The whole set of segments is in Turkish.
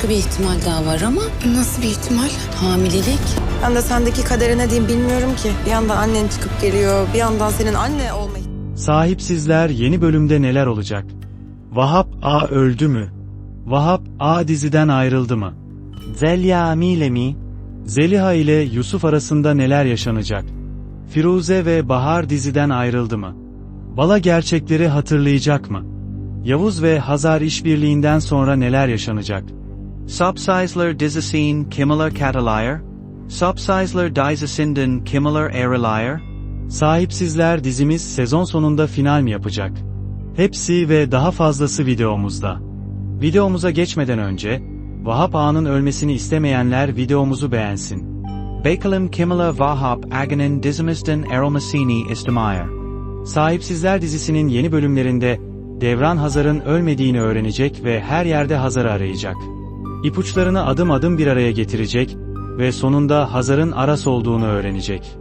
başka bir ihtimal daha var ama Nasıl bir ihtimal? hamilelik. Ben de sendeki kadere ne diyeyim bilmiyorum ki. Bir yandan annen çıkıp geliyor, bir yandan senin anne olmayı. Sahipsizler yeni bölümde neler olacak? Vahap A öldü mü? Vahap A diziden ayrıldı mı? Zelya hamile mi? Zeliha ile Yusuf arasında neler yaşanacak? Firuze ve Bahar diziden ayrıldı mı? Bala gerçekleri hatırlayacak mı? Yavuz ve Hazar işbirliğinden sonra neler yaşanacak? Subsizler dizisine kimmeler katalayer? Subsizler dizisinden kimmeler aeralayer? Sahipsizler dizimiz sezon sonunda final mi yapacak? Hepsi ve daha fazlası videomuzda. Videomuza geçmeden önce, Vahap Ağa'nın ölmesini istemeyenler videomuzu beğensin. Bakalım kimmeler vahap agenen dizimizden aeralmasini istemayer. Sahipsizler dizisinin yeni bölümlerinde Devran Hazar'ın ölmediğini öğrenecek ve her yerde Hazar'ı arayacak. İpuçlarını adım adım bir araya getirecek ve sonunda Hazar'ın Aras olduğunu öğrenecek.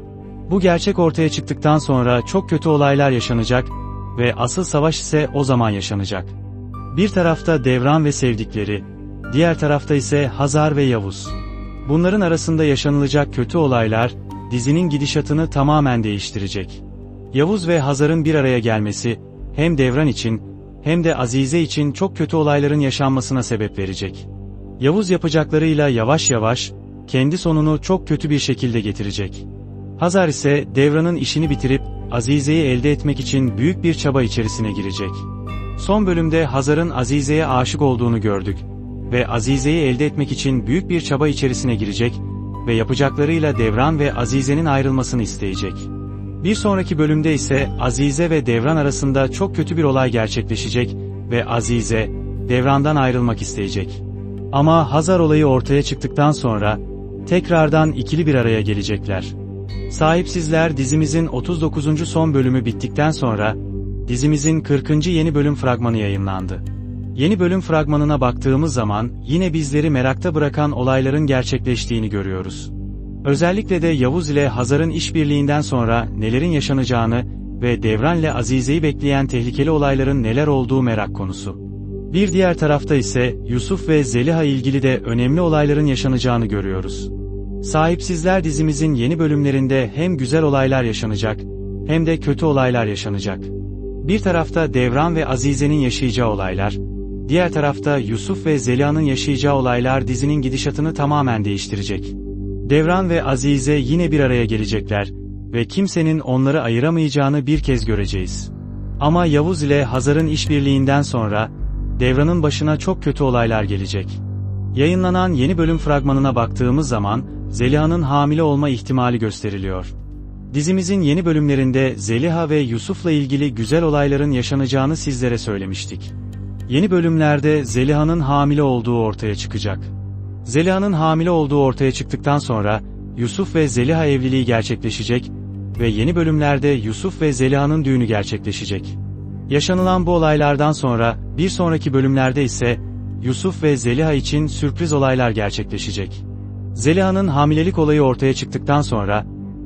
Bu gerçek ortaya çıktıktan sonra çok kötü olaylar yaşanacak ve asıl savaş ise o zaman yaşanacak. Bir tarafta Devran ve sevdikleri, diğer tarafta ise Hazar ve Yavuz. Bunların arasında yaşanılacak kötü olaylar, dizinin gidişatını tamamen değiştirecek. Yavuz ve Hazar'ın bir araya gelmesi, hem Devran için, hem de Azize için çok kötü olayların yaşanmasına sebep verecek. Yavuz yapacaklarıyla yavaş yavaş, kendi sonunu çok kötü bir şekilde getirecek. Hazar ise Devran'ın işini bitirip, Azize'yi elde etmek için büyük bir çaba içerisine girecek. Son bölümde Hazar'ın Azize'ye aşık olduğunu gördük ve Azize'yi elde etmek için büyük bir çaba içerisine girecek ve yapacaklarıyla Devran ve Azize'nin ayrılmasını isteyecek. Bir sonraki bölümde ise Azize ve Devran arasında çok kötü bir olay gerçekleşecek ve Azize, Devran'dan ayrılmak isteyecek. Ama Hazar olayı ortaya çıktıktan sonra, tekrardan ikili bir araya gelecekler. Sahipsizler dizimizin 39. son bölümü bittikten sonra, dizimizin 40. yeni bölüm fragmanı yayınlandı. Yeni bölüm fragmanına baktığımız zaman yine bizleri merakta bırakan olayların gerçekleştiğini görüyoruz. Özellikle de Yavuz ile Hazar'ın işbirliğinden sonra nelerin yaşanacağını ve Devran ile Azize'yi bekleyen tehlikeli olayların neler olduğu merak konusu. Bir diğer tarafta ise Yusuf ve Zeliha ilgili de önemli olayların yaşanacağını görüyoruz. Sahipsizler dizimizin yeni bölümlerinde hem güzel olaylar yaşanacak, hem de kötü olaylar yaşanacak. Bir tarafta Devran ve Azize'nin yaşayacağı olaylar, diğer tarafta Yusuf ve Zeliha'nın yaşayacağı olaylar dizinin gidişatını tamamen değiştirecek. Devran ve Azize yine bir araya gelecekler ve kimsenin onları ayıramayacağını bir kez göreceğiz. Ama Yavuz ile Hazar'ın işbirliğinden sonra, Devran'ın başına çok kötü olaylar gelecek. Yayınlanan yeni bölüm fragmanına baktığımız zaman, Zeliha'nın hamile olma ihtimali gösteriliyor. Dizimizin yeni bölümlerinde Zeliha ve Yusuf'la ilgili güzel olayların yaşanacağını sizlere söylemiştik. Yeni bölümlerde Zeliha'nın hamile olduğu ortaya çıkacak. Zeliha'nın hamile olduğu ortaya çıktıktan sonra, Yusuf ve Zeliha evliliği gerçekleşecek ve yeni bölümlerde Yusuf ve Zeliha'nın düğünü gerçekleşecek. Yaşanılan bu olaylardan sonra, bir sonraki bölümlerde ise, Yusuf ve Zeliha için sürpriz olaylar gerçekleşecek. Zeliha'nın hamilelik olayı ortaya çıktıktan sonra,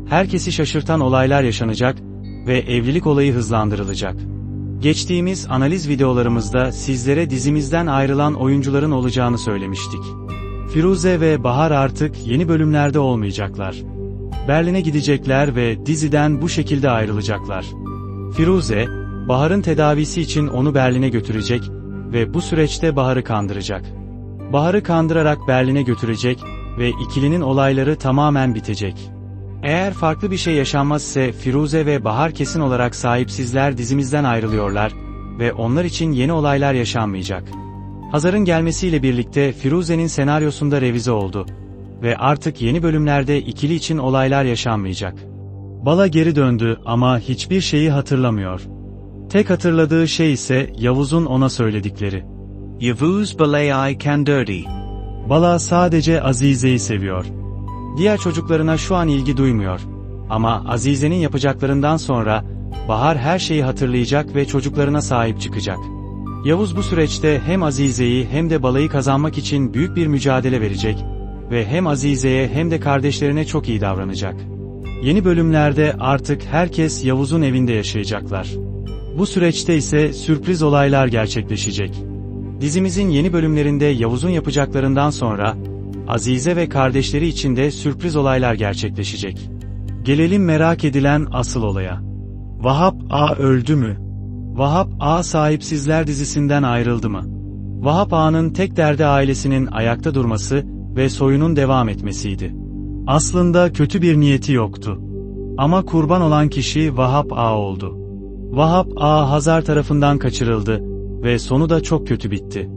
herkesi şaşırtan olaylar yaşanacak ve evlilik olayı hızlandırılacak. Geçtiğimiz analiz videolarımızda sizlere dizimizden ayrılan oyuncuların olacağını söylemiştik. Firuze ve Bahar artık yeni bölümlerde olmayacaklar. Berlin'e gidecekler ve diziden bu şekilde ayrılacaklar. Firuze, Bahar'ın tedavisi için onu Berlin'e götürecek ve bu süreçte Bahar'ı kandıracak. Bahar'ı kandırarak Berlin'e götürecek ve ikilinin olayları tamamen bitecek. Eğer farklı bir şey yaşanmaz ise Firuze ve Bahar kesin olarak sahipsizler dizimizden ayrılıyorlar ve onlar için yeni olaylar yaşanmayacak. Hazar'ın gelmesiyle birlikte Firuze'nin senaryosunda revize oldu ve artık yeni bölümlerde ikili için olaylar yaşanmayacak. Bala geri döndü ama hiçbir şeyi hatırlamıyor. Tek hatırladığı şey ise Yavuz'un ona söyledikleri. Yavuz balay kandurdi. Bala sadece Azize'yi seviyor. Diğer çocuklarına şu an ilgi duymuyor. Ama Azize'nin yapacaklarından sonra Bahar her şeyi hatırlayacak ve çocuklarına sahip çıkacak. Yavuz bu süreçte hem Azize'yi hem de Bala'yı kazanmak için büyük bir mücadele verecek ve hem Azize'ye hem de kardeşlerine çok iyi davranacak. Yeni bölümlerde artık herkes Yavuz'un evinde yaşayacaklar. Bu süreçte ise sürpriz olaylar gerçekleşecek. Dizimizin yeni bölümlerinde Yavuz'un yapacaklarından sonra, Azize ve kardeşleri için de sürpriz olaylar gerçekleşecek. Gelelim merak edilen asıl olaya. Vahap A öldü mü? Vahap A sahipsizler dizisinden ayrıldı mı? Vahap Ağa'nın tek derdi ailesinin ayakta durması ve soyunun devam etmesiydi. Aslında kötü bir niyeti yoktu. Ama kurban olan kişi Vahap Ağa oldu. Vahap Ağa Hazar tarafından kaçırıldı ve sonu da çok kötü bitti.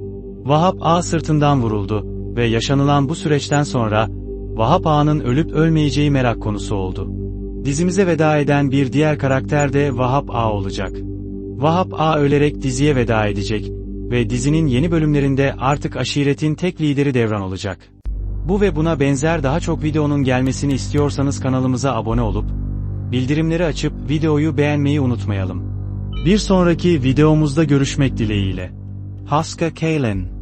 Vahap Ağa sırtından vuruldu ve yaşanılan bu süreçten sonra Vahap Ağa'nın ölüp ölmeyeceği merak konusu oldu. Dizimize veda eden bir diğer karakter de Vahap Ağa olacak. Vahap Ağa ölerek diziye veda edecek ve dizinin yeni bölümlerinde artık aşiretin tek lideri Devran olacak. Bu ve buna benzer daha çok videonun gelmesini istiyorsanız kanalımıza abone olup, bildirimleri açıp videoyu beğenmeyi unutmayalım. Bir sonraki videomuzda görüşmek dileğiyle. Haska Kalin.